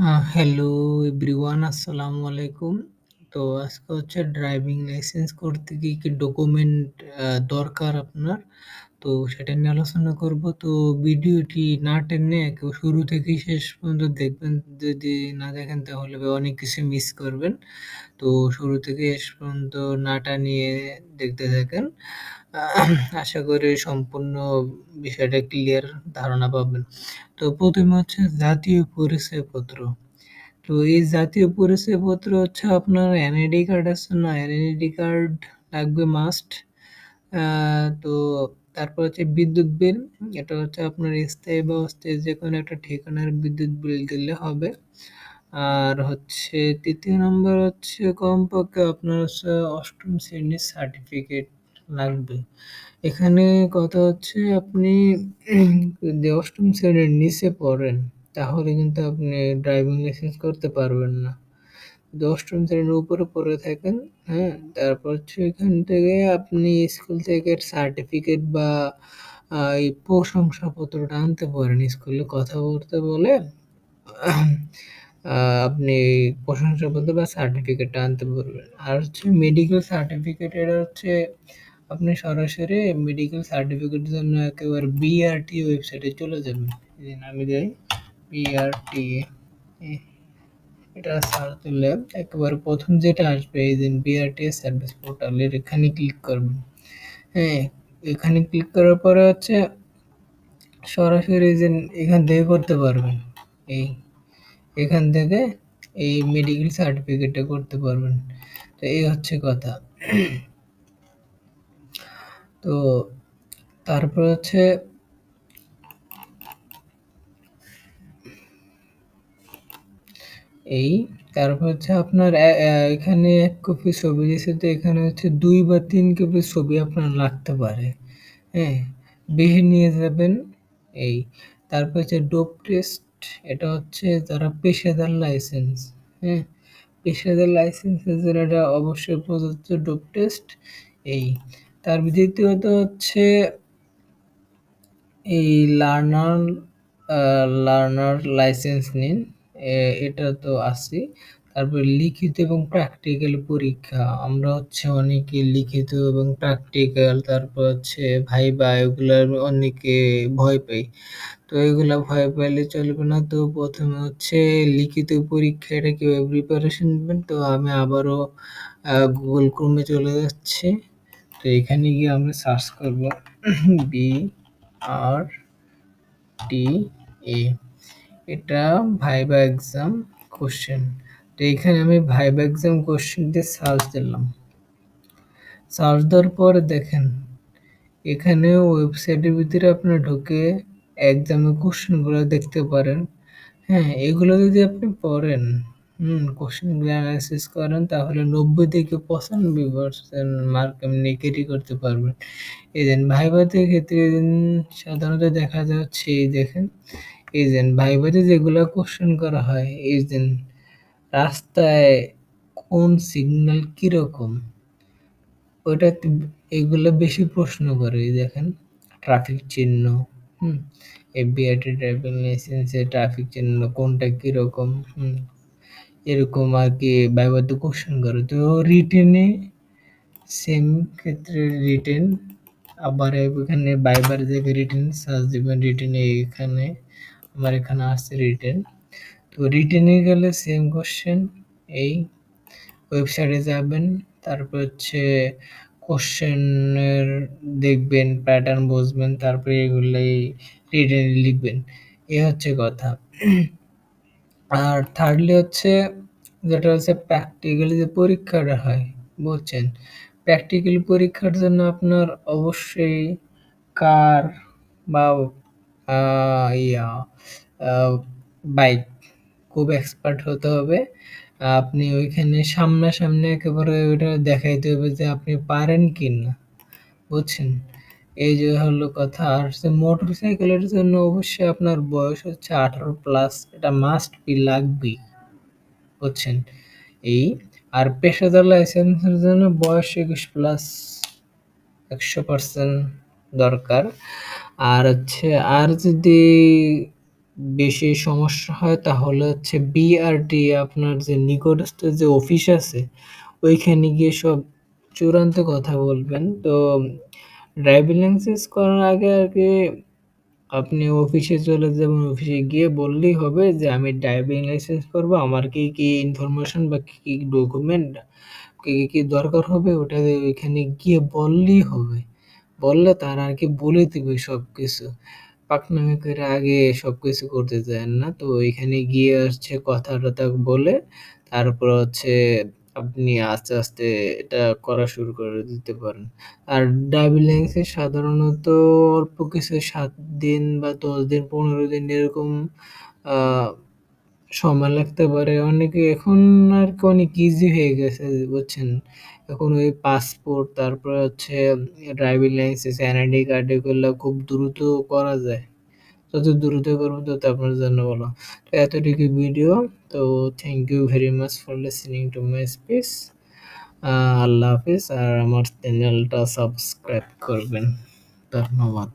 আ hello everyone আসসালামু আলাইকুম। তো আজকে হচ্ছে ড্রাইভিং লাইসেন্স করতে কি, কি ডকুমেন্ট দরকার আপনার? তো সেটা নিয়ে আলোচনা করব। তো ভিডিওটি না টেনে কেউ শুরু থেকেই শেষ পর্যন্ত দেখবেন। যদি না দেখেন তাহলে অনেক কিছু মিস করবেন। তো শুরু থেকে শেষ পর্যন্ত না টানিয়ে দেখতে থাকেন। আশা করি সম্পূর্ণ বিষয়টা ক্লিয়ার ধারণা পাবেন। তো প্রথমে হচ্ছে জাতীয় পরিচয়পত্র। তো এই জাতীয় পরিচয়পত্র হচ্ছে আপনার এনআইডি কার্ড আছে না? এনআইডি কার্ড লাগবে মাস্ট। তো তারপর হচ্ছে বিদ্যুৎ বিল। এটা হচ্ছে আপনার স্থায়ী বা অস্থায়ী যে কোনো একটা ঠিকানার বিদ্যুৎ বিল দিলে হবে। আর হচ্ছে তৃতীয় নম্বর হচ্ছে কমপক্ষে আপনার হচ্ছে অষ্টম শ্রেণির সার্টিফিকেট লাগবে। এখানে কথা হচ্ছে আপনি যদি অষ্টম শ্রেণির নিচে পড়েন, তাহলে কিন্তু আপনি ড্রাইভিং লাইসেন্স করতে পারবেন না। অষ্টম শ্রেণির উপরে পড়ে থাকেন, হ্যাঁ? তারপর হচ্ছে এখান থেকে আপনি স্কুল থেকে সার্টিফিকেট বা এই প্রশংসাপত্রটা আনতে পারেন। স্কুলে কথা বলতে বলে আপনি প্রশংসাপত্র বা সার্টিফিকেটটা আনতে পারবেন। আর হচ্ছে মেডিকেল সার্টিফিকেট হচ্ছে আপনি সরাসরি মেডিকেল সার্টিফিকেটের জন্য একেবারে বিআরটি ওয়েবসাইটে চলে যাবেন। আমি যাই বিআরটি এটা সার্চ দিলে একেবারে প্রথম যেটা আসবে এই যে বিআরটি সার্ভিস পোর্টাল এর এখানে ক্লিক করবেন। হ্যাঁ, এখানে ক্লিক করার পরে হচ্ছে সরাসরি যে এখান থেকে করতে পারবেন। এই এখান থেকে এই মেডিকেল সার্টিফিকেটটা করতে পারবেন। তো এই হচ্ছে কথা। তো তারপর হচ্ছে এই, তারপর হচ্ছে আপনার এখানে এক কপি ছবি দিয়েছে, তো এখানে হচ্ছে দুই বা তিন কপি ছবি আপনার লাগতে পারে হ্যাঁ? বেশি নিয়ে যাবেন, এই। তারপর হচ্ছে ডোপ টেস্ট, এটা হচ্ছে যারা পেশাদার লাইসেন্স হ্যাঁ? পেশাদার লাইসেন্সের জন্য এটা অবশ্যই প্রযোজ্য ডোপ টেস্ট, এই। তার দ্বিতীয়ত হচ্ছে এই লার্নার লার্নার লাইসেন্স নিন এটা তো আছেই। তারপর লিখিত এবং প্র্যাকটিক্যাল পরীক্ষা। আমরা হচ্ছে অনেকে লিখিত এবং প্র্যাকটিক্যাল তারপর হচ্ছে ভাইবা এগুলো অনেকে ভয় পাই। তো এগুলা ভয় পাইলে চলবে না। তো প্রথমে হচ্ছে লিখিত পরীক্ষা এটা কীভাবে প্রিপারেশন নেবেন? তো আমি আবারও গুগল ক্রোমে চলে যাচ্ছি। তো এখানে গিয়ে আমরা সার্চ করব। বি আর টি এ এটা ভাইবা এক্সাম কোশ্চেন তো এখানে আমি ভাইবা এক্সাম কোশ্চেন দিয়ে সার্চ দিলাম। সার্চ দেওয়ার পর দেখেন, এখানে ওয়েবসাইটের ভিতরে আপনার ঢুকে এক্সামের কোশ্চেনগুলো দেখতে পারেন। হ্যাঁ এগুলো যদি আপনি পড়েন, হুম কোশ্চেনগুলো অ্যানালাইসিস করেন, তাহলে নব্বই থেকে পঁচানব্বই পার্সেন্ট মার্ক আপনি ক্যারি করতে পারবেন। এদিন দেন ভাইভাতের ক্ষেত্রে সাধারণত দেখা যাচ্ছে, এই দেখেন এই যে ভাইভাতে যেগুলো কোশ্চেন করা হয় যে রাস্তায় কোন সিগন্যাল কীরকম? ওইটা এগুলো বেশি প্রশ্ন করে দেখেন ট্রাফিক চিহ্ন, হুম এফবিআইটি ড্রাইভিং লাইসেন্সে ট্রাফিক চিহ্ন, কোনটা কীরকম, হুম, এরকম আর কি ভাইভাতে কোশ্চেন করে। তো রিটেনে সেম ক্ষেত্রে রিটেন আবার এখানে বাইবার জায়গায় রিটেন সার্চ দেবেন রিটেনে এখানে আমার এখানে আসছে রিটেন তো রিটেনে গেলে সেম কোশ্চেন এই ওয়েবসাইটে যাবেন, তারপর হচ্ছে কোশ্চেনের দেখবেন প্যাটার্ন বুঝবেন, তারপরে এগুলোই রিটেনে লিখবেন। এ হচ্ছে কথা। আর থার্ডলি হচ্ছে যেটা হচ্ছে প্র্যাকটিক্যালি যে পরীক্ষাটা হয়, বুঝছেন? প্র্যাকটিক্যাল পরীক্ষার জন্য আপনার অবশ্যই কার বা ইয়া বাইক খুব এক্সপার্ট হতে হবে। আপনি ওইখানে সামনাসামনি একেবারে ওইটা দেখাইতে হবে যে আপনি পারেন কি না বুঝছেন? এই যে হলো কথা, আর সে মোটর সাইকেলের জন্য অবশ্যই আপনার বয়স হচ্ছে আঠারো প্লাস এটা মাস্ট বি লাগবেই, বুঝছেন? এই, আর পেশাদার লাইসেন্সের জন্য বয়স একুশ প্লাস একশো পার্সেন্ট দরকার। আর হচ্ছে, আর যদি বেশি সমস্যা হয়, তাহলে হচ্ছে বিআরটি আপনার যে নিকটস্থ যে অফিস আছে, ওইখানে গিয়ে সব চূড়ান্ত কথা বলবেন। তো ড্রাইভিং লাইসেন্স করার আগে আর কি আপনি অফিসে চলে যাবেন, অফিসে গিয়ে বললেই হবে যে, আমি ড্রাইভিং লাইসেন্স করব, আমার কি কি ইনফরমেশন বা কী কী ডকুমেন্ট কী কী দরকার হবে, ওটা ওইখানে গিয়ে বললেই হবে। বললে তারা আর কি বলে দিবে সব কিছু পাকনামি করে আগে সব কিছু করতে চান না। তো ওইখানে গিয়ে হচ্ছে কথা টথা বলে তারপর হচ্ছে আপনি আস্তে আস্তে এটা করা শুরু করে দিতে পারেন। আর লাইসেন্স সাধারণত অল্প কিছু সাত দিন বা দশ দিন, পনেরো দিন এরকম সময় লাগতে পারে। অনেকে এখন আর কি অনেক ইজি হয়ে গেছে, বুঝছেন? এখন ওই পাসপোর্ট তারপরে হচ্ছে ড্রাইভিং লাইসেন্স এনআইডি কার্ড এগুলো খুব দ্রুত করা যায়। যত দ্রুত করব, তত আপনার জন্য ভালো। তো এতটুকু ভিডিও তো thank you very much for listening to my speech আল্লাহ হাফিজ, আর আমার চ্যানেলটা সাবস্ক্রাইব করবেন। ধন্যবাদ।